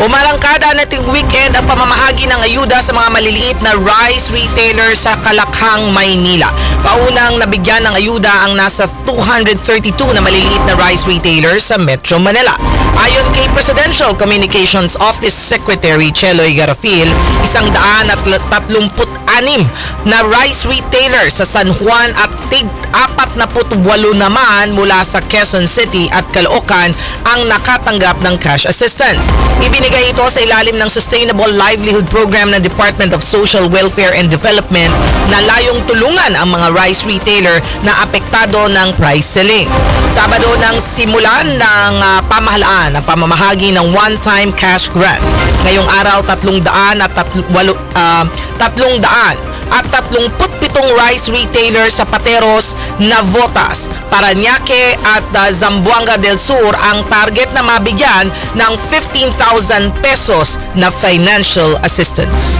Umalangkada nating weekend ang pamamahagi ng ayuda sa mga maliliit na rice retailer sa Kalakhang, Maynila. Paunang nabigyan ng ayuda ang nasa 232 na maliliit na rice retailers sa Metro Manila. Ayon kay Presidential Communications Office Secretary Cheloy Garafil, isang daan at tatlumput anim na rice retailer sa San Juan at tig apat na putwalo naman mula sa Quezon City at Caloocan ang nakatanggap ng cash assistance. Ibinigay ito sa ilalim ng Sustainable Livelihood Program ng Department of Social Welfare and Development na layong tulungan ang mga rice retailer na apektado ng price selling. Sabado nang simulan ng ah, pamahalaan ang pamamahagi ng one-time cash grant. Ngayong araw, tatlong daan at tatlo, walo, ah, tatlong daan at 37 rice retailers sa Pateros, Navotas, Paranaque at uh, Zamboanga del Sur ang target na mabigyan ng 15,000 pesos na financial assistance.